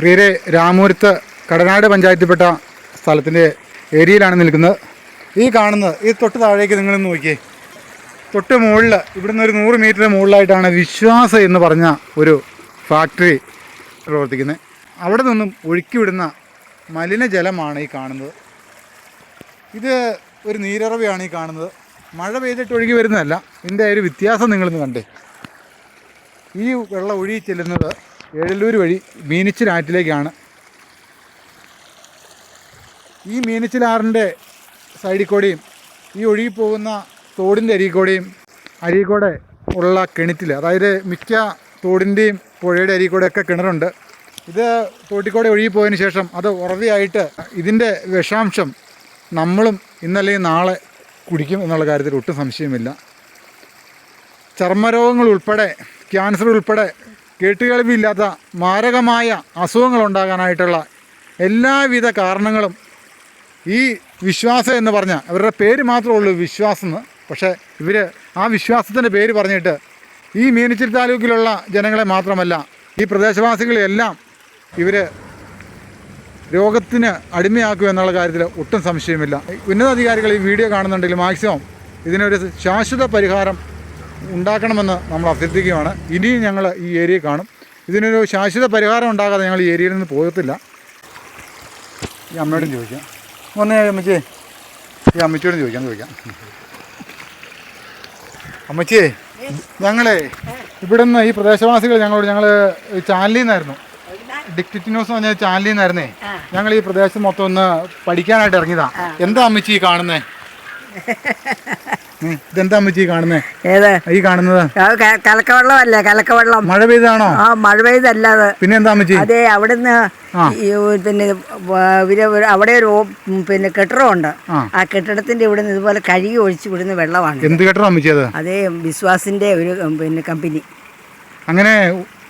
പ്രിയരെ രാമൂരത്ത് കടനാട് പഞ്ചായത്തിൽപ്പെട്ട സ്ഥലത്തിന്റെ ഏരിയയിലാണ് നിൽക്കുന്നത്. ഈ കാണുന്നത് ഈ തൊട്ട് താഴേക്ക് നിങ്ങൾ നോക്കിയേ. തൊട്ട് മുകളിൽ ഇവിടുന്ന് ഒരു നൂറ് മീറ്റർ മുകളിലായിട്ടാണ് വിശ്വാസ എന്ന് പറഞ്ഞ ഒരു ഫാക്ടറി പ്രവർത്തിക്കുന്നത്. അവിടെ നിന്നും ഒഴുക്കി വിടുന്ന മലിനജലമാണ് ഈ കാണുന്നത്. ഇത് ഒരു നീരറവയാണ് ഈ കാണുന്നത്. മഴ പെയ്തിട്ട് ഒഴുകി വരുന്നതല്ല ഇതിന്റെ ഒരു വ്യത്യാസം നിങ്ങളിന്ന് കണ്ടേ. ഈ വെള്ളം ഒഴുകി ചെല്ലുന്നത് എഴലൂർ വഴി മീനിച്ചിലാറ്റിലേക്കാണ് ഈ മീനിച്ചിലാറിന്റെ സൈഡിൽ കൂടെയും ഈ ഒഴുകി പോകുന്ന തോടിന്റെ അരിയിൽ കൂടെയും അരിയിൽ ഉള്ള കിണറ്റിൽ അതായത് മിക്ക തോടിന്റെയും പുഴയുടെ അരിയിൽ ഒക്കെ കിണറുണ്ട്. ഇത് തോട്ടിക്കൂടെ ഒഴുകി പോയതിന് ശേഷം അത് ഉറവയായിട്ട് ഇതിന്റെ വിഷാംശം നമ്മളും ഇന്നല്ലെങ്കിൽ നാളെ കുടിക്കും എന്നുള്ള കാര്യത്തിൽ ഒട്ടും സംശയമില്ല. ചർമ്മരോഗങ്ങൾ ഉൾപ്പെടെ ക്യാൻസർ ഉൾപ്പെടെ കേട്ടുകേൾവിയില്ലാത്ത മാരകമായ അസുഖങ്ങൾ ഉണ്ടാകാനായിട്ടുള്ള എല്ലാവിധ കാരണങ്ങളും ഈ വിശ്വാസം എന്ന് പറഞ്ഞാൽ അവരുടെ പേര് മാത്രമേ ഉള്ളൂ വിശ്വാസം എന്ന്. പക്ഷേ ഇവർ ആ വിശ്വാസത്തിന്റെ പേര് പറഞ്ഞിട്ട് ഈ മീനച്ചിൽ താലൂക്കിലുള്ള ജനങ്ങളെ മാത്രമല്ല ഈ പ്രദേശവാസികളെല്ലാം ഇവർ രോഗത്തിന് അടിമയാക്കും എന്നുള്ള കാര്യത്തിൽ ഒട്ടും സംശയമില്ല. ഉന്നതാധികാരികൾ ഈ വീഡിയോ കാണുന്നുണ്ടെങ്കിൽ മാക്സിമം ഇതിനൊരു ശാശ്വത പരിഹാരം ഉണ്ടാക്കണമെന്ന് നമ്മൾ അഭ്യർത്ഥിക്കുകയാണ്. ഇനിയും ഞങ്ങൾ ഈ ഏരിയ കാണും. ഇതിനൊരു ശാശ്വത പരിഹാരം ഉണ്ടാകാതെ ഞങ്ങൾ ഈ ഏരിയയിൽ നിന്ന് പോകത്തില്ല. ഈ അമ്മയോടും ചോദിക്കാം. ഒന്ന് അമ്മച്ചേ. ഈ അമ്മച്ചിയോടും ചോദിക്കാം ചോദിക്കാം. അമ്മച്ചിയെ ഞങ്ങളെ ഇവിടുന്ന് ഈ പ്രദേശവാസികൾ ഞങ്ങളോട് ഞങ്ങൾ ചാനലിൽ നിന്നായിരുന്നു. ഡിക്റ്റിറ്റ് ന്യൂസ് പറഞ്ഞ ചാനലിൽ നിന്നായിരുന്നേ. ഞങ്ങൾ ഈ പ്രദേശം മൊത്തം ഒന്ന് പഠിക്കാനായിട്ട് ഇറങ്ങിയതാ. എന്താ അമ്മച്ചി കാണുന്നേ? ഇതെന്താ അമ്മച്ചി കാണുന്നേ? ഏത്? ഈ കാണുന്നത്? കലക്കവെള്ളമല്ലേ കലക്കവെള്ളം. മഴ പെയ്താണോ? ആ മഴ പെയ്തല്ല അത്. പിന്നെ എന്താ അമ്മച്ചി? അതെ അവിടുന്ന് പിന്നെ ഇവർ അവിടെ ഒരു പിന്നെ കെട്ടിടമുണ്ട്. ആ. ആ കെട്ടിടത്തിന്റെ ഇവിടുന്ന് ഇതുപോലെ കഴുകി ഒഴിച്ചു വിടുന്ന വെള്ളമാണ്. എന്ത് കെട്ടിടം അമ്മച്ചി അത്? അതേ വിശ്വാസിന്റെ ഒരു പിന്നെ കമ്പനി. അങ്ങനെ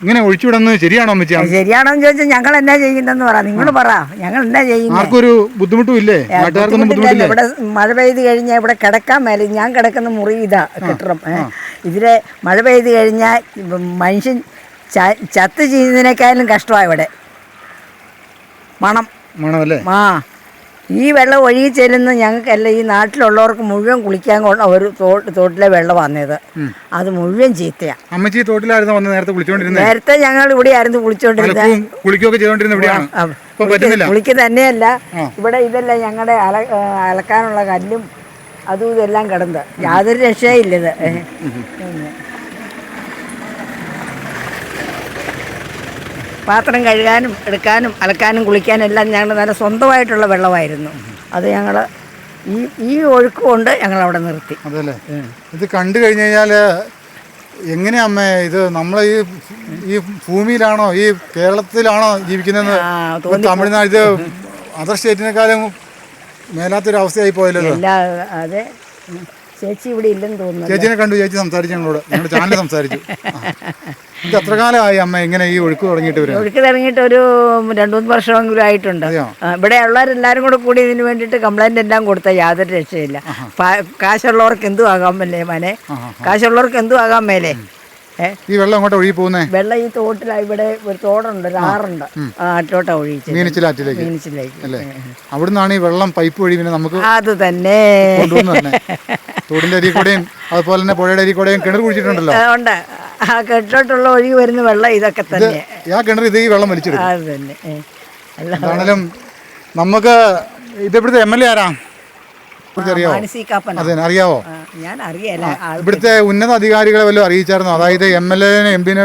ഇങ്ങനെ ഒഴിച്ചുവിടുന്നത് ശരിയാണോ അമ്മച്ചി? ശരിയാണോ ചോദിച്ചാൽ ഞങ്ങൾ എന്നാ ചെയ്യുന്നെന്ന് പറ. നിങ്ങൾ പറ. ഞങ്ങൾ എന്താ ചെയ്യുന്നത് ബുദ്ധിമുട്ടും ഇല്ലേ നാട്ടുകാർക്കൊന്നും. ഇവിടെ മഴ പെയ്ത് കഴിഞ്ഞാൽ ഇവിടെ കിടക്കാൻ മേലെ ഞാൻ കിടക്കുന്ന മുറി ഇതാ കെട്ടിടം. ഇതിലെ മഴ പെയ്ത് കഴിഞ്ഞാൽ മനുഷ്യൻ ചത്ത് ചെയ്യുന്നതിനേക്കാളും കഷ്ടമാണ് ഇവിടെ. മണം. മണമല്ലേ? ആ. ഈ വെള്ളം ഒഴുകി ചെല്ലുന്ന ഞങ്ങൾക്കല്ല ഈ നാട്ടിലുള്ളവർക്ക് മുഴുവൻ കുളിക്കാൻ കൊള്ള ഒരു തോട്ട് തോട്ടിലെ വെള്ളം വന്നത്. അത് മുഴുവൻ ചീത്തയാണ് അമ്മച്ചി തോട്ടിലായിരുന്നു വന്ന് നേരത്തെ കുളിച്ചോണ്ടിരുന്നത് നേരത്തെ ഞങ്ങൾ ഇവിടെ ആയിരുന്നു കുളിച്ചോണ്ടിരുന്നത് കുളിക്കുകയൊക്കെ ചെയ്തോണ്ടിരുന്ന ഇവിടെയാണ്. കുളിക്ക് തന്നെയല്ല. ഇവിടെ ഇതല്ല ഞങ്ങളുടെ അല അലക്കാനുള്ള കല്ലും അതും ഇതെല്ലാം കിടന്നത് യാതൊരു രക്ഷയില്ല ഇത് ഏ. പിന്നെ. പാത്രം കഴുകാനും എടുക്കാനും അലക്കാനും കുളിക്കാനും എല്ലാം ഞങ്ങൾ നല്ല സ്വന്തമായിട്ടുള്ള വെള്ളമായിരുന്നു അത് ഞങ്ങൾ ഈ ഈ ഒഴുക്ക് കൊണ്ട് ഞങ്ങൾ അവിടെ നിർത്തി അതല്ലേ ഇത് കണ്ടു കഴിഞ്ഞു കഴിഞ്ഞാൽ എങ്ങനെയാ അമ്മേ ഇത് നമ്മളെ ഈ ഈ ഭൂമിയിലാണോ ഈ കേരളത്തിലാണോ ജീവിക്കുന്നത് തമിഴ്നാട് ഇത് അതർ സ്റ്റേറ്റിനെക്കാളും മേലാത്തൊരു അവസ്ഥയായി പോയല്ലോ. അതെ. ചേച്ചി ഇവിടെ ഇല്ലെന്ന് തോന്നുന്നു ചേച്ചിനെ കണ്ടു ചേച്ചി സംസാരിച്ചു ഞങ്ങളോട്. ഞങ്ങളുടെ ചാനൽ സംസാരിച്ചു. ഇത് എത്ര കാലമായി അമ്മ ഇങ്ങനെ ഈ ഒഴുക്ക് തുടങ്ങിയിട്ട് വരും ഒഴുക്ക് തുടങ്ങിയിട്ട് ഒരു രണ്ടു മൂന്ന് വർഷമെങ്കിലും ആയിട്ടുണ്ട്. ഇവിടെ ഉള്ളവരെല്ലാവരും കൂടെ കൂടി ഇതിന് വേണ്ടിയിട്ട് കംപ്ലൈന്റ് എല്ലാം കൊടുത്ത യാതൊരു രക്ഷയില്ല. കാശുള്ളവർക്ക് എന്തും ആകാൻ മേലേ മനെ കാശുള്ളവർക്ക് എന്തും ആകാൻ മേലേ ഈ വെള്ളം അങ്ങോട്ട് ഒഴുകി പോകുന്നേ? വെള്ളം ഈ തോട്ടില ഇവിടെ ഒരു തോടുണ്ട് ഒരു ആറുണ്ട്. ആ ഒഴിച്ച് മീനച്ചിലാറ്റിലേക്ക്. മീനിച്ചിലേക്ക് അല്ലേ? അവിടുന്നാണ് ഈ വെള്ളം പൈപ്പ് വഴി പിന്നെ നമുക്ക് അത് തന്നെ. തോടിന്റെ അരി കൂടെയും അതുപോലെ തന്നെ പുഴയുടെ അരി കൂടെയും കിണർ കുഴിച്ചിട്ടുണ്ടല്ലോ. ഉണ്ട്. ആ കെട്ടിലോട്ടുള്ള ഒഴുകി വരുന്ന വെള്ളം ഇതൊക്കെ തന്നെ. ആ കിണർ ഇത് ഈ വെള്ളം വലിച്ചെടുക്കും അത് തന്നെ. നമുക്ക് ഇതെവിടുത്തെ എം എൽ എ ആരാ? അറിയാവോ അതെ അറിയാവോ? ഞാൻ അറിയാല ഇവിടുത്തെ ഉന്നത അധികാരികളെ വല്ലതും അറിയിച്ചായിരുന്നോ? അതായത് എം എൽ എനെ എം പിനെ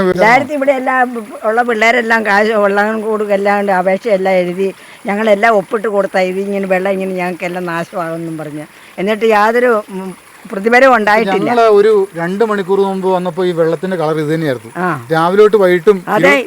ഇവിടെ എല്ലാം ഉള്ള പിള്ളേരെല്ലാം കാശ് വെള്ളം കൊണ്ട് അപേക്ഷയെല്ലാം എഴുതി ഞങ്ങളെല്ലാം ഒപ്പിട്ട് കൊടുത്താൽ ഇത് ഇങ്ങനെ വെള്ളം ഇങ്ങനെ ഞങ്ങൾക്കെല്ലാം നാശമാകുമെന്നും പറഞ്ഞ്. എന്നിട്ട് യാതൊരു ഉം, പ്രതിഫലവും ഉണ്ടായിട്ടില്ല ഒരു രണ്ട് മണിക്കൂർ മുമ്പ് വന്നപ്പോ ഈ വെള്ളത്തിന്റെ കളർ ഇത് തന്നെയായിരുന്നു. രാവിലെ തൊട്ട് വൈകിട്ടും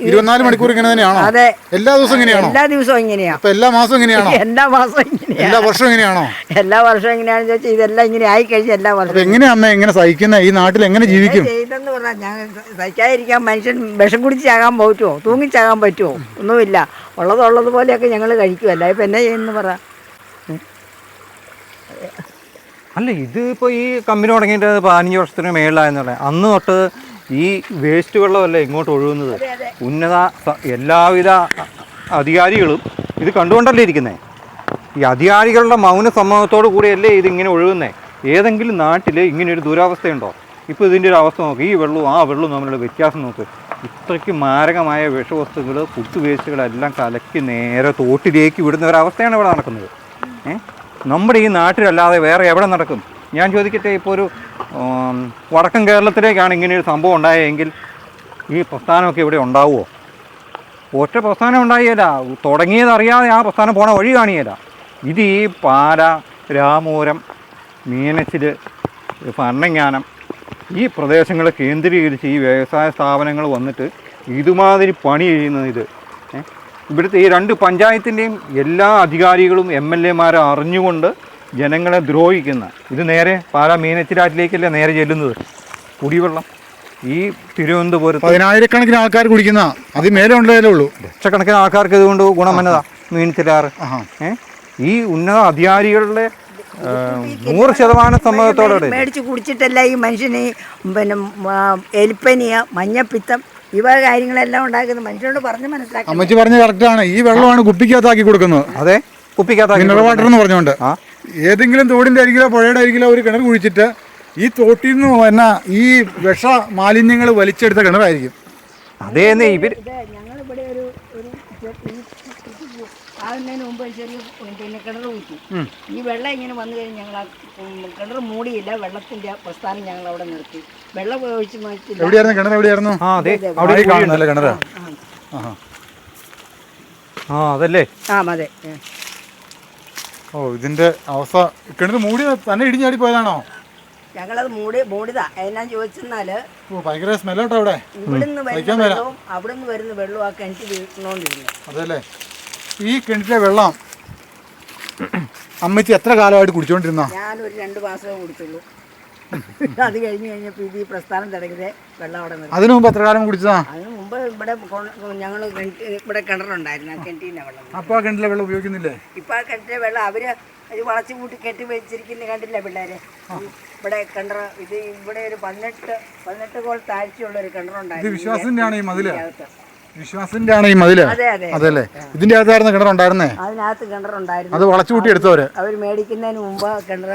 ഇരുപത്തിനാല് മണിക്കൂർ ഇങ്ങനെ തന്നെയാണോ? അതെ. എല്ലാ ദിവസവും ഇങ്ങനെയാണോ? എല്ലാ ദിവസവും ഇങ്ങനെയാ. അപ്പൊ എല്ലാ മാസവും ഇങ്ങനെയാണോ? എല്ലാ മാസവും ഇങ്ങനെയാ. എല്ലാ വർഷവും ഇങ്ങനെയാണോ? എല്ലാ വർഷവും ഇങ്ങനെയാണെന്ന് ചോദിച്ചാൽ ഇതെല്ലാം ഇങ്ങനെ ആയി കഴിഞ്ഞ എല്ലാ വർഷവും എങ്ങനെയാ അമ്മ എങ്ങനെ സഹിക്കുന്ന? ഈ നാട്ടിൽ എങ്ങനെ ജീവിക്കും? ചെയ്തെന്ന് പറഞ്ഞാൽ ഞങ്ങൾ സഹിക്കാതിരിക്കാൻ മനുഷ്യൻ വിഷം കുടിച്ചാകാൻ പറ്റുമോ തൂങ്ങിച്ചാകാൻ പറ്റുമോ ഒന്നുമില്ല. ഉള്ളതുള്ളത് ഉള്ളത് പോലെയൊക്കെ ഞങ്ങൾ കഴിക്കുമല്ല ഇപ്പം എന്നാ ചെയ്യുന്നു പറ? അല്ല ഇതിപ്പോൾ ഈ കമ്പനി തുടങ്ങിയിട്ട് പതിനഞ്ച് വർഷത്തിന് മേളിലായെന്നുള്ള അന്ന് തൊട്ട് ഈ വേസ്റ്റ് വെള്ളമല്ലേ ഇങ്ങോട്ട് ഒഴുകുന്നത്? ഉന്നത എല്ലാവിധ അധികാരികളും ഇത് കണ്ടുകൊണ്ടല്ലേ ഇരിക്കുന്നേ? ഈ അധികാരികളുടെ മൗന സമ്മതത്തോടു കൂടിയല്ലേ ഇത് ഇങ്ങനെ ഒഴുകുന്നേ? ഏതെങ്കിലും നാട്ടിൽ ഇങ്ങനെ ഒരു ദുരവസ്ഥയുണ്ടോ? ഇപ്പോൾ ഇതിന്റെ ഒരു അവസ്ഥ നോക്ക്. ഈ വെള്ളവും ആ വെള്ളവും തമ്മിലുള്ള വ്യത്യാസം നോക്ക്. ഇത്രയ്ക്ക് മാരകമായ വിഷവസ്തുക്കൾ ഫുഡ് വേസ്റ്റുകളെല്ലാം കലക്കി നേരെ തോട്ടിലേക്ക് വിടുന്ന ഒരവസ്ഥയാണ് ഇവിടെ നടക്കുന്നത്. ഏ? നമ്മുടെ ഈ നാട്ടിലല്ലാതെ വേറെ എവിടെ നടക്കും? ഞാൻ ചോദിക്കട്ടെ ഇപ്പോൾ ഒരു വടക്കൻ കേരളത്തിലേക്കാണ് ഇങ്ങനെ ഒരു സംഭവം ഉണ്ടായെങ്കിൽ ഈ പ്രസ്ഥാനമൊക്കെ ഇവിടെ ഉണ്ടാവുമോ? ഒറ്റ പ്രസ്ഥാനം ഉണ്ടായില്ല തുടങ്ങിയതറിയാതെ ആ പ്രസ്ഥാനം പോണ വഴി കാണിയല്ല ഇത് ഈ പാല രാമൂരം മീനച്ചിൽ ഭരണങ്ങാനം ഈ പ്രദേശങ്ങളെ കേന്ദ്രീകരിച്ച് ഈ വ്യവസായ സ്ഥാപനങ്ങൾ വന്നിട്ട് ഇതുമാതിരി പണി ചെയ്യുന്നത് ഇത്? ഇവിടുത്തെ ഈ രണ്ട് പഞ്ചായത്തിന്റെയും എല്ലാ അധികാരികളും എം എൽ എമാരും അറിഞ്ഞുകൊണ്ട് ജനങ്ങളെ ദ്രോഹിക്കുന്ന ഇത് നേരെ പാലാ മീനച്ചിലാറ്റിലേക്കല്ലേ നേരെ ചെല്ലുന്നത്? കുടിവെള്ളം. ഈ തിരുവനന്തപുരത്ത് പതിനായിരക്കണക്കിന് ആൾക്കാർ കുടിക്കുന്ന അത് മേലെ ഉണ്ടായാലേ ഉള്ളൂ. ലക്ഷക്കണക്കിന് ആൾക്കാർക്ക് ഇതുകൊണ്ട് ഗുണം മീനച്ചിലാറ് ഈ ഉന്നത അധികാരികളുടെ നൂറ് ശതമാനം സമ്മതത്തോടെ മേടിച്ച് കുടിച്ചിട്ടല്ല ഈ മനുഷ്യനെ പിന്നെ എലിപ്പനിയ മഞ്ഞപ്പിത്തം ഇവ കാര്യങ്ങളെല്ലാം ഉണ്ടാക്കുന്നത് മനുഷ്യരോട് പറഞ്ഞ് മനസ്സിലാക്കി അമ്മച്ചി പറഞ്ഞ കറക്റ്റാണ് ഈ വെള്ളമാണ് കുപ്പിക്കകത്താക്കി കൊടുക്കുന്നത്. അതെ കുപ്പിക്കകത്താക്കി മിനറൽ വാട്ടർ എന്ന് പറഞ്ഞുകൊണ്ട്. ആ. ഏതെങ്കിലും തോടിന്റെ അരികിലോ പുഴയുടെ അരികിലോ ഒരു കിണർ കുഴിച്ചിട്ട് ഈ തോട്ടിൽ നിന്ന് വന്ന ഈ വിഷ മാലിന്യങ്ങൾ വലിച്ചെടുത്ത കിണറായിരിക്കും. അതേന്നെ ഇവർ ഇത് ഞങ്ങളിവിടെ ഒരു ഒരു ചെ- ഈ കൃഷി ആകുന്നതിന് മുമ്പ് ചെറിയ പിന്നെ കിണർ കുത്തി ഈ വെള്ളം ഇങ്ങനെ വന്നു കഴിഞ്ഞാൽ ഞങ്ങൾ ആ കിണർ മൂടിയില്ല. വെള്ളത്തിന്റെ പ്രസ്ഥാനം ഞങ്ങൾ അവിടെ നിർത്തി. വെള്ളം ഒഴിച്ച് എവിടെയായിരുന്നു? കിണർ എവിടെയായിരുന്നു? ആ അതെ. അവിടെ. കാണുന്നല്ലേ കിണർ ആ അതല്ലേ? ആ അതെ. ഓ ഇതിന്റെ അവസ്ഥ കിണർ മൂടി തന്നെ ഇടിഞ്ഞാടി പോയതാണോ? ഞങ്ങളത് മൂടി മൂടിതാ എന്നാ ചോദിച്ചെന്നാൽ ഓ ഭയങ്കര സ്മെല്ലോട്ടോ അവിടെ? ഇവിടുന്ന് വരുന്ന. വെള്ളവും അവിടുന്ന് വരുന്ന വെള്ളവും ആ കിണറ്റ് വീട്ടിനോണ്ടിരുന്നു അതല്ലേ? ഈ കിണറ്റിലെ വെള്ളം അമ്മച്ചി എത്ര കാലമായിട്ട് കുടിച്ചോണ്ടിരുന്ന? ഞാനൊരു രണ്ട് മാസമേ കുടിച്ചുള്ളൂ. അത് കഴിഞ്ഞ് കഴിഞ്ഞപ്പോൾ ഇത് ഈ പ്രസ്ഥാനം തുടങ്ങിയതേ വെള്ളം അവിടെ നിന്ന് അതിനു മുമ്പ് എത്ര കാലം കുടിച്ചതാ? അതിന് മുമ്പ് ഇവിടെ ഞങ്ങൾ ഇവിടെ കിണറുണ്ടായിരുന്നു കിണറ്റീന്റെ വെള്ളം. അപ്പൊ ആ കിണറ്റിലെ വെള്ളം ഉപയോഗിക്കുന്നില്ലേ? ഇപ്പോൾ ആ കിണറ്റിലെ വെള്ളം അവർ ഇത് വളച്ചു കൂട്ടി കെട്ടി വെച്ചിരിക്കുന്ന കണ്ടില്ല പിള്ളേര്? ഇവിടെ കിണർ ഇത് ഇവിടെ ഒരു പതിനെട്ട് പതിനെട്ട് കോൾ താഴ്ചയുള്ള ഒരു കിണറുണ്ടായിരുന്നു. ഇത് വിശ്വാസത്തിന്റെ ഈ മതിൽ. വിശ്വാസത്തിന്റെ ആണ് ഈ മതിൽ. അതെ അതെ അതല്ലേ? ഇതിന്റെ അകത്തായിരുന്നു കിണറുണ്ടായിരുന്നേ അതിനകത്ത് കിണറുണ്ടായിരുന്നു അത് വളച്ചുകൂട്ടി എടുത്തവര് അവർ മേടിക്കുന്നതിന് മുമ്പ് കിണർ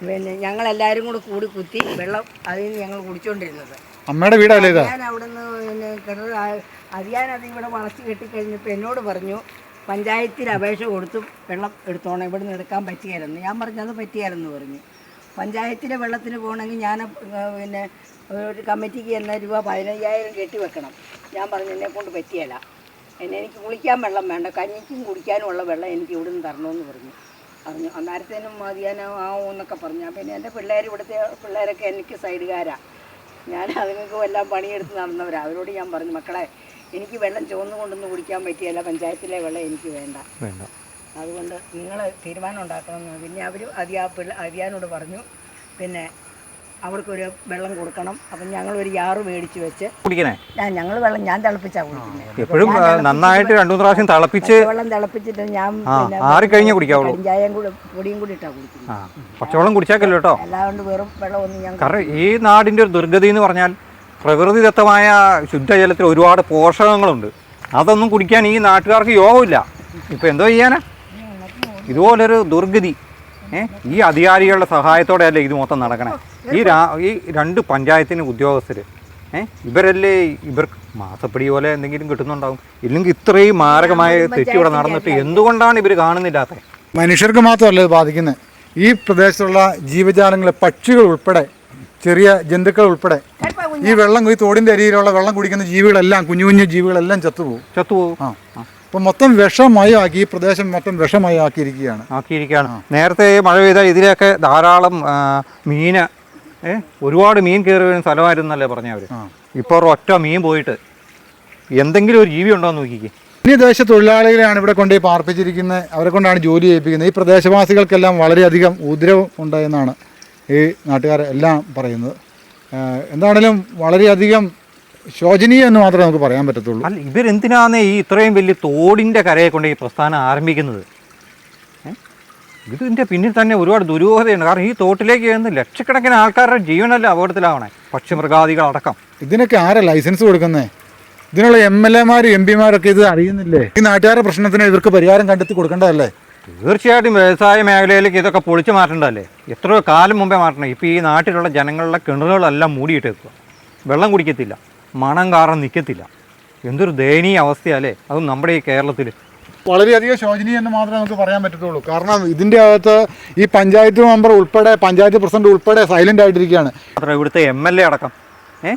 പിന്നെ ഞങ്ങളെല്ലാവരും കൂടി കൂടി കുത്തി വെള്ളം അതിൽ നിന്ന് ഞങ്ങൾ കുടിച്ചുകൊണ്ടിരുന്നത് അമ്മയുടെ വീടല്ലേ ഇത്? ഞാൻ അവിടുന്ന് പിന്നെ കിണർ അറിയാൻ അത് ഇവിടെ വളച്ച് കെട്ടിക്കഴിഞ്ഞപ്പോൾ എന്നോട് പറഞ്ഞു പഞ്ചായത്തിൽ അപേക്ഷ കൊടുത്തു വെള്ളം എടുത്തോണം. ഇവിടെ നിന്ന് എടുക്കാൻ പറ്റിയായിരുന്നു. ഞാൻ പറഞ്ഞത് പറ്റിയായിരുന്നു പറഞ്ഞു. പഞ്ചായത്തിലെ വെള്ളത്തിന് പോകണമെങ്കിൽ ഞാൻ പിന്നെ ഒരു കമ്മിറ്റിക്ക് എന്ന രൂപ പതിനയ്യായിരം കെട്ടി വെക്കണം. ഞാൻ പറഞ്ഞു എന്നെ കൊണ്ട് പറ്റിയല്ല. എന്നെ എനിക്ക് കുളിക്കാൻ വെള്ളം വേണ്ട. കഞ്ഞിക്കും കുടിക്കാനുമുള്ള വെള്ളം എനിക്ക് ഇവിടെ നിന്ന് തരണമെന്ന് പറഞ്ഞു. പറഞ്ഞു അന്നേരത്തേനും മതിയാനോ ആവും എന്നൊക്കെ പറഞ്ഞു. പിന്നെ എന്റെ പിള്ളേർ ഇവിടുത്തെ പിള്ളേരൊക്കെ എനിക്ക് സൈഡുകാരാണ് ഞാൻ അതുങ്ങൾക്ക് എല്ലാം പണിയെടുത്ത് നടന്നവരാണ് അവരോട് ഞാൻ പറഞ്ഞു മക്കളെ എനിക്ക് വെള്ളം ചുവന്നു കൊണ്ടൊന്നും കുടിക്കാൻ പറ്റിയല്ല. പഞ്ചായത്തിലെ വെള്ളം എനിക്ക് വേണ്ട. അതുകൊണ്ട് നിങ്ങൾ തീരുമാനം ഉണ്ടാക്കണമെന്ന് പിന്നെ അവർ അതിയാ പിള്ള അതിയാനോട് പറഞ്ഞു. പിന്നെ അവർക്കൊരു വെള്ളം കൊടുക്കണം. അപ്പം ഞങ്ങൾ ഒരു യാറ് മേടിച്ച് വെച്ച് കുടിക്കണേ? ഞാൻ ഞങ്ങൾ വെള്ളം ഞാൻ തിളപ്പിച്ചാ കുടിക്കുന്നത്. എപ്പോഴും നന്നായിട്ട് രണ്ടു മൂന്ന് പ്രാവശ്യം തിളപ്പിച്ച് വെള്ളം തിളപ്പിച്ചിട്ട് ഞാൻ ആറി ആറിക്കഴിഞ്ഞേ കുടിക്കാവുള്ളൂ. ചായയും കൂടി പൊടിയും കൂടി ഇട്ടാ കുടിക്കുന്നത്. പച്ചവെള്ളം കുടിച്ചാക്കല്ലോ കേട്ടോ? അല്ലാണ്ട് വെറും വെള്ളമൊന്നും ഞാൻ കാരണം ഈ നാടിന്റെ ഒരു ദുർഗതി എന്ന് പറഞ്ഞാൽ പ്രകൃതിദത്തമായ ശുദ്ധജലത്തിൽ ഒരുപാട് പോഷകങ്ങളുണ്ട്. അതൊന്നും കുടിക്കാൻ ഈ നാട്ടുകാർക്ക് യോഗമില്ല. ഇപ്പം എന്തോ ചെയ്യാനാ? ഇതുപോലൊരു ദുർഗതി ഈ അധികാരികളുടെ സഹായത്തോടെയല്ലേ ഇത് മൊത്തം നടക്കണേ? ഈ രാ ഈ രണ്ട് പഞ്ചായത്തിന് ഉദ്യോഗസ്ഥർ ഏഹ് ഇവരല്ലേ ഇവർക്ക് മാസപ്പടി പോലെ എന്തെങ്കിലും കിട്ടുന്നുണ്ടാവും? ഇല്ലെങ്കിൽ ഇത്രയും മാരകമായ തെറ്റ് ഇവിടെ നടന്നിട്ട് എന്തുകൊണ്ടാണ് ഇവർ കാണുന്നില്ലാത്തത് മനുഷ്യർക്ക് മാത്രമല്ല ഇത് ബാധിക്കുന്നത് ഈ പ്രദേശത്തുള്ള ജീവജാലങ്ങളെ പക്ഷികൾ ഉൾപ്പെടെ ചെറിയ ജന്തുക്കൾ ഉൾപ്പെടെ ഈ വെള്ളം ഈ തോടിന്റെ അരിയിലുള്ള വെള്ളം കുടിക്കുന്ന ജീവികളെല്ലാം കുഞ്ഞു കുഞ്ഞു ജീവികളെല്ലാം ചത്തുപോകും. ചത്തുപോകും. ആ. അപ്പം മൊത്തം വിഷമായി ആക്കി ഈ പ്രദേശം മൊത്തം വിഷമായി ആക്കിയിരിക്കുകയാണ്. ആക്കിയിരിക്കുകയാണ്. നേരത്തെ മഴ പെയ്താൽ ഇതിലൊക്കെ ധാരാളം മീൻ ഒരുപാട് മീൻ കയറി വരുന്ന സ്ഥലമായിരുന്നല്ലേ പറഞ്ഞവർ ആ. ഇപ്പോൾ ഒറ്റ മീൻ പോയിട്ട് എന്തെങ്കിലും ഒരു ജീവി ഉണ്ടോ എന്ന് നോക്കിക്കേ. അന്യദേശ തൊഴിലാളികളെയാണ് ഇവിടെ കൊണ്ടുപോയി പാർപ്പിച്ചിരിക്കുന്നത് അവരെ കൊണ്ടാണ് ജോലി ചെയ്യിപ്പിക്കുന്നത്. ഈ പ്രദേശവാസികൾക്കെല്ലാം വളരെയധികം ഉദ്രവം ഉണ്ടായെന്നാണ് ഈ നാട്ടുകാരെല്ലാം പറയുന്നത്. എന്താണേലും വളരെയധികം ശോചനീയം എന്ന് മാത്രമേ നമുക്ക് പറയാൻ പറ്റത്തുള്ളൂ. അല്ല ഇവരെന്തിനാണ് ഈ ഇത്രയും വലിയ തോടിന്റെ കരയെ കൊണ്ട് ഈ പ്രസ്ഥാനം ആരംഭിക്കുന്നത്? ഇതിന്റെ പിന്നിൽ തന്നെ ഒരുപാട് ദുരൂഹതയുണ്ട്. കാരണം ഈ തോട്ടിലേക്ക് വരുന്ന ലക്ഷക്കണക്കിന് ആൾക്കാരുടെ ജീവനല്ല അപകടത്തിലാവണേ? പക്ഷിമൃഗാദികളടക്കം. ഇതിനൊക്കെ ആരാ ലൈസൻസ് കൊടുക്കുന്നേ? ഇതിനുള്ള എം എൽ എമാരും എം പിമാരൊക്കെ ഇത് അറിയുന്നില്ലേ? ഈ നാട്ടുകാരുടെ പ്രശ്നത്തിന് ഇവർക്ക് പരിഹാരം കണ്ടെത്തി കൊടുക്കേണ്ടതല്ലേ? തീർച്ചയായിട്ടും വ്യവസായ മേഖലയിലേക്ക് ഇതൊക്കെ പൊളിച്ചു മാറ്റേണ്ടതല്ലേ? എത്രയോ കാലം മുമ്പേ മാറ്റണം. ഇപ്പോൾ ഈ നാട്ടിലുള്ള ജനങ്ങളുടെ കിണറുകളെല്ലാം മൂടിയിട്ടേക്കുക വെള്ളം കുടിക്കത്തില്ല. മണം കാരണം നിൽക്കത്തില്ല എന്തൊരു ദയനീയ അവസ്ഥയല്ലേ അതും നമ്മുടെ ഈ കേരളത്തിൽ വളരെയധികം ശോചനീയം എന്ന് മാത്രമേ നമുക്ക് പറയാൻ പറ്റത്തുള്ളൂ. കാരണം ഇതിന്റെ അകത്ത് ഈ പഞ്ചായത്ത് മെമ്പർ ഉൾപ്പെടെ പഞ്ചായത്ത് പ്രസിഡന്റ് ഉൾപ്പെടെ സൈലന്റ് ആയിട്ടിരിക്കുകയാണ്. മാത്രം ഇവിടുത്തെ എം എൽ എ അടക്കം. ഏ?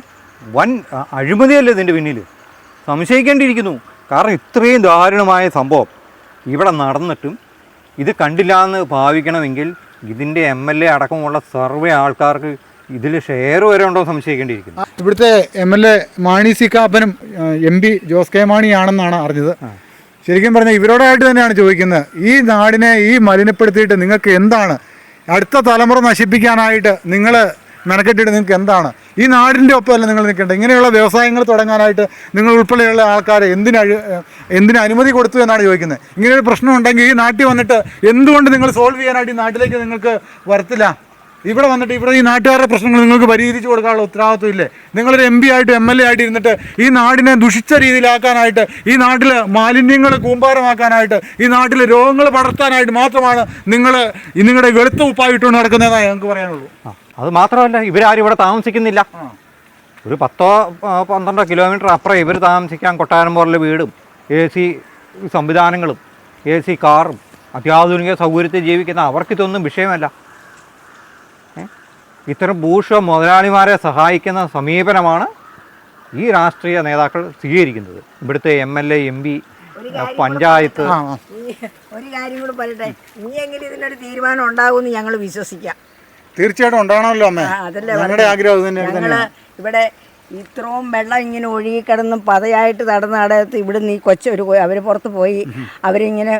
വൻ അഴിമതിയല്ലേ ഇതിന്റെ പിന്നിൽ സംശയിക്കേണ്ടിയിരിക്കുന്നു. കാരണം ഇത്രയും ദാരുണമായ സംഭവം ഇവിടെ നടന്നിട്ടും ഇത് കണ്ടില്ല എന്ന് ഭാവിക്കണമെങ്കിൽ ഇതിന്റെ എം എൽ എ അടക്കമുള്ള സർവേ ആൾക്കാർക്ക് ഇതിൽ ഷെയർ വരെ ഉണ്ടോ സംശയിക്കേണ്ടിയിരിക്കുന്നു. ഇവിടുത്തെ M L A Mani C കാപ്പനും M P Jose K മാണിയാണെന്നാണ് അറിഞ്ഞത്. ശരിക്കും പറഞ്ഞാൽ ഇവരോടായിട്ട് തന്നെയാണ് ചോദിക്കുന്നത് ഈ നാടിനെ ഈ മലിനപ്പെടുത്തിയിട്ട് നിങ്ങൾക്ക് എന്താണ്? അടുത്ത തലമുറ നശിപ്പിക്കാനായിട്ട് നിങ്ങൾ മെനക്കെട്ടിട്ട് നിങ്ങൾക്ക് എന്താണ്? ഈ നാടിന്റെ ഒപ്പമല്ല നിങ്ങൾ നിൽക്കേണ്ടത്? ഇങ്ങനെയുള്ള വ്യവസായങ്ങൾ തുടങ്ങാനായിട്ട് നിങ്ങൾ ഉൾപ്പെടെയുള്ള ആൾക്കാരെ എന്തിന് എന്തിനു എന്തിന് അനുമതി കൊടുത്തു എന്നാണ് ചോദിക്കുന്നത് ഇങ്ങനെയൊരു പ്രശ്നം ഉണ്ടെങ്കിൽ ഈ നാട്ടിൽ വന്നിട്ട് എന്തുകൊണ്ട് നിങ്ങൾ സോൾവ് ചെയ്യാനായിട്ട് ഈ നാട്ടിലേക്ക് നിങ്ങൾക്ക് വരത്തില്ല? ഇവിടെ വന്നിട്ട് ഇവിടെ ഈ നാട്ടുകാരുടെ പ്രശ്നങ്ങൾ നിങ്ങൾക്ക് പരിഹരിച്ചു കൊടുക്കാനുള്ള ഉത്തരവാദിത്വം ഇല്ലേ? നിങ്ങളൊരു എം പി ആയിട്ട് എം എൽ എ ആയിട്ട് ഇരുന്നിട്ട് ഈ നാടിനെ ദുഷിച്ച രീതിയിലാക്കാനായിട്ട് ഈ നാട്ടിൽ മാലിന്യങ്ങൾ കൂമ്പാരമാക്കാനായിട്ട് ഈ നാട്ടിൽ രോഗങ്ങൾ പടർത്താനായിട്ട് മാത്രമാണ് നിങ്ങൾ നിങ്ങളുടെ വെളുത്ത ഉപ്പായിട്ടുകൊണ്ട് നടക്കുന്നതെന്നാണ് ഞങ്ങൾക്ക് പറയാനുള്ളൂ. അത് മാത്രമല്ല ഇവരാരും ഇവിടെ താമസിക്കുന്നില്ല. ഒരു പത്തോ പന്ത്രണ്ടോ കിലോമീറ്റർ അപ്പുറം ഇവർ താമസിക്കാൻ കൊട്ടാരം പോലുള്ള വീടും എ സി സംവിധാനങ്ങളും എ സി കാറും അത്യാധുനിക സൗകര്യത്തിൽ ജീവിക്കുന്ന അവർക്കിതൊന്നും വിഷയമല്ല? ഇത്തരം ഭൂഷ മുതലാളിമാരെ സഹായിക്കുന്ന സമീപനമാണ് ഈ രാഷ്ട്രീയ നേതാക്കൾ സ്വീകരിക്കുന്നത്. ഇവിടുത്തെ M L A M P panchayat ഒരു കാര്യം കൂടെ പറയട്ടെ. ഇനിയെങ്കിലും ഇതിനൊരു തീരുമാനം ഉണ്ടാകുമെന്ന് ഞങ്ങൾ വിശ്വസിക്കാം. തീർച്ചയായിട്ടും ഉണ്ടാകണമല്ലോ അമ്മേ. ഞങ്ങളുടെ ആഗ്രഹം ഇവിടെ ഇത്രയും വെള്ളം ഇങ്ങനെ ഒഴുകിക്കിടന്നും പതയായിട്ട് നടന്ന നടത്ത് ഇവിടുന്ന് ഈ കൊച്ചൊരു അവർ പുറത്ത് പോയി. അവരിങ്ങനെ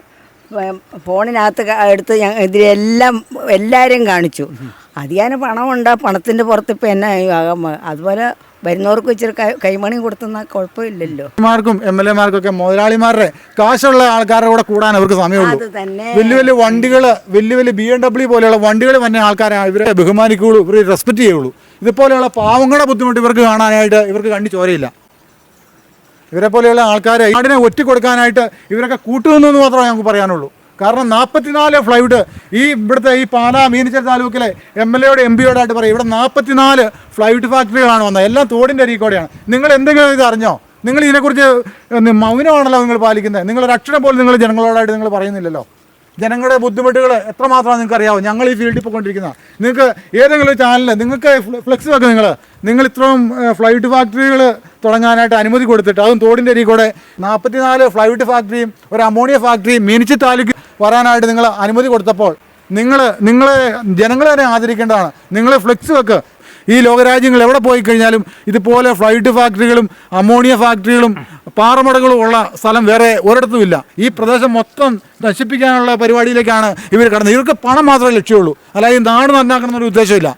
ഫോണിനകത്ത് എടുത്ത് ഇതിലെല്ലാം എല്ലാവരെയും കാണിച്ചു. അതിയാന് പണമുണ്ട് ആ പണത്തിന്റെ പുറത്ത് ഇപ്പം എന്നെ ആകാൻ അതുപോലെ വരുന്നവർക്ക് ഇച്ചിരി കൈമണി കൊടുത്തുന്ന കുഴപ്പമില്ലല്ലോ. മാർക്കും എം എൽ എമാർക്കൊക്കെ മുതലാളിമാരുടെ കാശുള്ള ആൾക്കാരുടെ കൂടെ കൂടാൻ അവർക്ക് സമയമുള്ളൂ. വലിയ വലിയ വണ്ടികൾ വലിയ വലിയ ബി എം ഡബ്ല്യു പോലെയുള്ള വണ്ടികൾ തന്നെ ആൾക്കാരെ ഇവരെ ബഹുമാനിക്കുകയുള്ളൂ ഇവരെ റെസ്പെക്ട് ചെയ്യുള്ളൂ ഇതുപോലെയുള്ള പാവങ്ങളുടെ ബുദ്ധിമുട്ട് ഇവർക്ക് കാണാനായിട്ട് ഇവർക്ക് കണ്ണി ചോരയില്ല. ഇവരെ പോലെയുള്ള ആൾക്കാരെ നാടിനെ ഒറ്റ കൊടുക്കാനായിട്ട് ഇവരൊക്കെ കൂട്ടുനിന്നു എന്ന് മാത്രമേ ഞങ്ങൾക്ക് പറയാനുള്ളൂ. കാരണം നാൽപ്പത്തിനാല് ഫ്ലൈവുഡ് ഈ ഇവിടുത്തെ ഈ പാലാ മീനച്ചൽ താലൂക്കിലെ എം എൽ എയുടെ എം പിയോട് ആയിട്ട് പറയും. ഇവിടെ നാൽപ്പത്തിനാല് ഫ്ലൈറ്റ് ഫാക്ടറികളാണ് വന്നത്. എല്ലാം തോടിന്റെ അരിക്കോടെയാണ് നിങ്ങൾ എന്തെങ്കിലും ഇത് അറിഞ്ഞോ? നിങ്ങൾ ഇതിനെക്കുറിച്ച് മൗനമാണല്ലോ നിങ്ങൾ പാലിക്കുന്നത്. നിങ്ങളൊരു അക്ഷരം പോലും നിങ്ങൾ ജനങ്ങളോടായിട്ട് നിങ്ങൾ പറയുന്നില്ലല്ലോ. ജനങ്ങളുടെ ബുദ്ധിമുട്ടുകൾ എത്രമാത്രമാണ് നിങ്ങൾക്ക് അറിയാവോ? ഞങ്ങൾ ഈ ഫീൽഡിൽ പോയിക്കൊണ്ടിരിക്കുന്ന. നിങ്ങൾക്ക് ഏതെങ്കിലും ചാനലിൽ നിങ്ങൾക്ക് ഫ്ലെക്സ് വെക്കുക നിങ്ങൾ നിങ്ങൾ ഇത്രയും ഫ്ലൈറ്റ് ഫാക്ടറികൾ തുടങ്ങാനായിട്ട് അനുമതി കൊടുത്തിട്ട് അതും തോടിന്റെ അരി കൂടെ നാൽപ്പത്തിനാല് ഫ്ലൈറ്റ് ഫാക്ടറിയും ഒരു അമോണിയ ഫാക്ടറിയും മീനിച്ചു താലൂക്ക് വരാനായിട്ട് നിങ്ങൾ അനുമതി കൊടുത്തപ്പോൾ നിങ്ങൾ നിങ്ങളെ ജനങ്ങളെ തന്നെ ആദരിക്കേണ്ടതാണ്. നിങ്ങൾ ഫ്ലെക്സ് വെക്ക് ഈ ലോകരാജ്യങ്ങൾ എവിടെ പോയി കഴിഞ്ഞാലും ഇതുപോലെ ഫ്ലൈറ്റ് ഫാക്ടറികളും അമോണിയ ഫാക്ടറികളും പാറമടകളും ഉള്ള സ്ഥലം വേറെ ഒരിടത്തുമില്ല ഈ പ്രദേശം മൊത്തം നശിപ്പിക്കാനുള്ള പരിപാടിയിലേക്കാണ് ഇവർ കടന്നത്. ഇവർക്ക് പണം മാത്രമേ ലക്ഷ്യമുള്ളൂ. അല്ലാതെ നാട് നന്നാക്കണമെന്നൊരു ഉദ്ദേശമില്ല.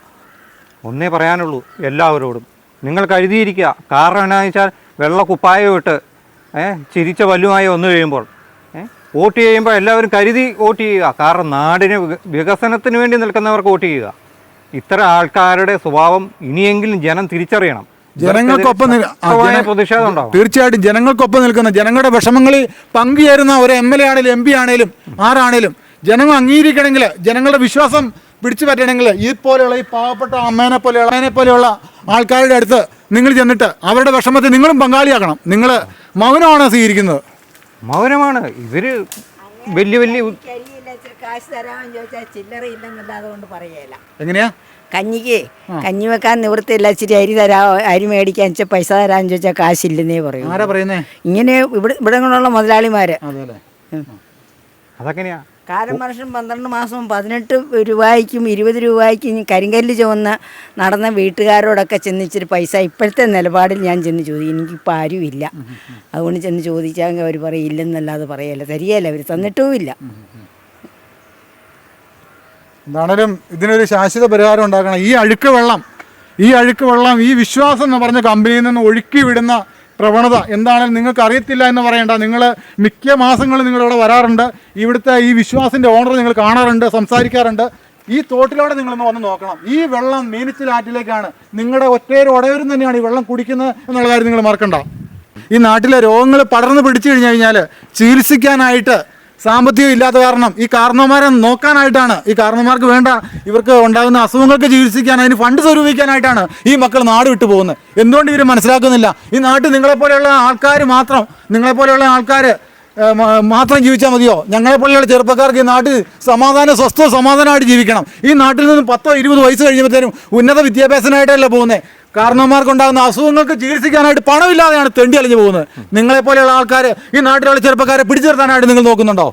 ഒന്നേ പറയാനുള്ളൂ എല്ലാവരോടും. നിങ്ങൾ കരുതിയിരിക്കുക കാരണം എന്നാന്ന് വെച്ചാൽ വെള്ള കുപ്പായം ഇട്ട് ചിരിച്ച വല്ലുമായി വന്നു കഴിയുമ്പോൾ വോട്ട് ചെയ്യുമ്പോൾ എല്ലാവരും കരുതി വോട്ട് ചെയ്യുക. കാരണം നാടിന് വിക- വികസനത്തിന് വേണ്ടി നിൽക്കുന്നവർക്ക് വോട്ട് ചെയ്യുക. ഇത്തരം ആൾക്കാരുടെ സ്വഭാവം ഇനിയെങ്കിലും ജനം തിരിച്ചറിയണം. ജനങ്ങൾക്കൊപ്പം ജന- പ്രതിഷേധം ഉണ്ടാവും തീർച്ചയായിട്ടും ജനങ്ങൾക്കൊപ്പം നിൽക്കുന്ന ജനങ്ങളുടെ വിഷമങ്ങളിൽ പങ്കുചേരുന്ന ഒരു എം എൽ എ ആണെങ്കിലും എം പി ആണേലും ആരാണേലും ജനങ്ങൾ അംഗീകരിക്കണമെങ്കിൽ ജനങ്ങളുടെ വിശ്വാസം പിടിച്ചു പറ്റണമെങ്കിൽ ഈ പോലെയുള്ള ഈ പാവപ്പെട്ട അമ്മേനെ പോലെയുള്ള അമ്മേനെ പോലെയുള്ള ആൾക്കാരുടെ അടുത്ത് നിങ്ങൾ ചെന്നിട്ട് അവരുടെ വിഷമത്തിൽ നിങ്ങളും പങ്കാളിയാക്കണം. നിങ്ങൾ മൗനമാണ് സ്വീകരിക്കുന്നത്. മൗനമാണ്. ഇവർ വലിയ വലിയ കാശ് തരാമെന്ന് ചോദിച്ചാൽ ചില്ലറ ഇല്ലെന്നല്ലാതെ കൊണ്ട് പറയല എങ്ങനെയാ? കഞ്ഞിക്ക് കഞ്ഞി വെക്കാൻ നിവൃത്തിയില്ല ഇച്ചിരി അരി തരാ അരി മേടിക്കാൻ വെച്ചാൽ പൈസ തരാമെന്ന് ചോദിച്ചാൽ കാശില്ലെന്നേ പറയും ആരാ പറയുന്നേ? ഇങ്ങനെ ഇവിടെ കൊണ്ടുള്ള മുതലാളിമാര്. അതെങ്ങനെയാ? കാലം വർഷം പന്ത്രണ്ട് മാസവും പതിനെട്ട് രൂപയ്ക്കും ഇരുപത് രൂപയ്ക്കും കരിങ്കല്ല് ചുവന്ന് നടന്ന വീട്ടുകാരോടൊക്കെ ചെന്ന് ഇച്ചിരി പൈസ ഇപ്പോഴത്തെ നിലപാടിൽ ഞാൻ ചെന്ന് ചോദിക്കും. എനിക്കിപ്പോൾ ആരും ഇല്ല അതുകൊണ്ട് ചെന്ന് ചോദിച്ചാൽ അവർ പറയില്ലെന്നല്ലാതെ പറയല്ല. തരികയല്ല അവർ തന്നിട്ടുമില്ല. എന്താണേലും ഇതിനൊരു ശാശ്വത പരിഹാരം ഉണ്ടാക്കണം. ഈ അഴുക്ക് വെള്ളം ഈ അഴുക്ക് വെള്ളം ഈ വിശ്വാസം എന്ന് പറഞ്ഞ കമ്പനിയിൽ നിന്ന് ഒഴുക്കി വിടുന്ന പ്രവണത എന്താണെങ്കിലും നിങ്ങൾക്ക് അറിയത്തില്ല എന്ന് പറയണ്ട. നിങ്ങൾ മിക്ക മാസങ്ങളും നിങ്ങളിവിടെ വരാറുണ്ട്. ഇവിടുത്തെ ഈ വിശ്വാസിന്റെ ഓണർ നിങ്ങൾ കാണാറുണ്ട് സംസാരിക്കാറുണ്ട്. ഈ തോട്ടിലൂടെ നിങ്ങളൊന്ന് വന്ന് നോക്കണം. ഈ വെള്ളം മീനിച്ചിലാറ്റിലേക്കാണ് നിങ്ങളുടെ ഒറ്റയൊരു ഉടയവരും തന്നെയാണ് ഈ വെള്ളം കുടിക്കുന്നത് എന്നുള്ള കാര്യം നിങ്ങൾ മറക്കണ്ട. ഈ നാട്ടിലെ രോഗങ്ങൾ പടർന്നു പിടിച്ചു കഴിഞ്ഞു കഴിഞ്ഞാൽ ചികിത്സിക്കാനായിട്ട് സാമ്പത്തികം ഇല്ലാത്ത കാരണം ഈ കാരണവന്മാരെ നോക്കാനായിട്ടാണ് ഈ കാരണവന്മാർക്ക് വേണ്ട ഇവർക്ക് ഉണ്ടാകുന്ന അസുഖങ്ങൾക്ക് ചികിത്സിക്കാൻ അതിന് ഫണ്ട് സ്വരൂപിക്കാനായിട്ടാണ് ഈ മക്കൾ നാട് വിട്ടു പോകുന്നത്. എന്തുകൊണ്ട് ഇവർ മനസ്സിലാക്കുന്നില്ല? ഈ നാട്ടിൽ നിങ്ങളെപ്പോലെയുള്ള ആൾക്കാർ മാത്രം നിങ്ങളെപ്പോലെയുള്ള ആൾക്കാർ മാത്രം ജീവിച്ചാൽ മതിയോ? ഞങ്ങളെ ഞങ്ങളെപ്പോലെയുള്ള ചെറുപ്പക്കാർക്ക് ഈ നാട്ടിൽ സമാധാന സ്വസ്ഥ സമാധാനമായിട്ട് ജീവിക്കണം. ഈ നാട്ടിൽ നിന്ന് പത്തോ ഇരുപത് വയസ്സ് കഴിയുമ്പോഴത്തേനും ഉന്നത വിദ്യാഭ്യാസത്തിനായിട്ടല്ല പോകുന്നത് കാരണവന്മാർക്കുണ്ടാകുന്ന അസുഖങ്ങൾക്ക് ചികിത്സിക്കാനായിട്ട് പണമില്ലാതെയാണ് തെണ്ടി അലിഞ്ഞു പോകുന്നത്. നിങ്ങളെപ്പോലെയുള്ള ആൾക്കാർ ഈ നാട്ടിലുള്ള ചെറുപ്പക്കാരെ പിടിച്ചു നിർത്താനായിട്ട് നിങ്ങൾ നോക്കുന്നുണ്ടോ?